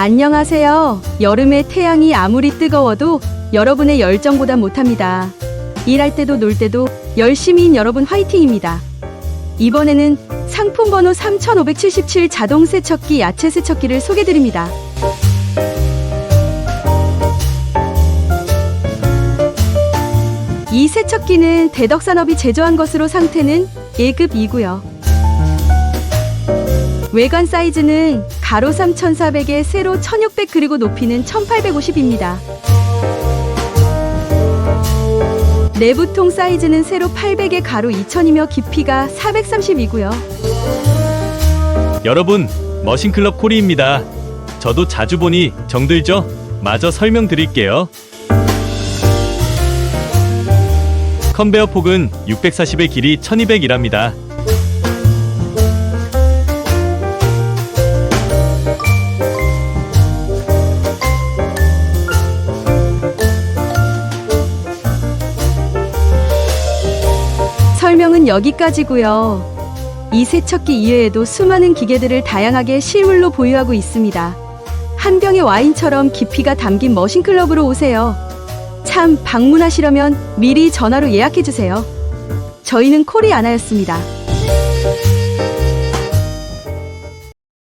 안녕하세요. 여름에 태양이 아무리 뜨거워도 여러분의 열정보다 못합니다. 일할 때도 놀 때도 열심히인 여러분 화이팅입니다. 이번에는 상품 번호 3577 자동 세척기 야채 세척기를 소개드립니다. 이 세척기는 대덕산업이 제조한 것으로 상태는 1급이고요. 외관 사이즈는 가로 3400에 세로 1600 그리고 높이는 1850입니다. 내부통 사이즈는 세로 800에 가로 2000이며 깊이가 430이고요. 여러분, 머신클럽 코리입니다. 저도 자주 보니 정들죠? 마저 설명드릴게요. 컨베어 폭은 640의 길이 1200이랍니다. 설명은 여기까지고요. 이 세척기 이외에도 수많은 기계들을 다양하게 실물로 보유하고 있습니다. 한 병의 와인처럼 깊이가 담긴 머신클럽으로 오세요. 참 방문하시려면 미리 전화로 예약해 주세요. 저희는 코리아나였습니다.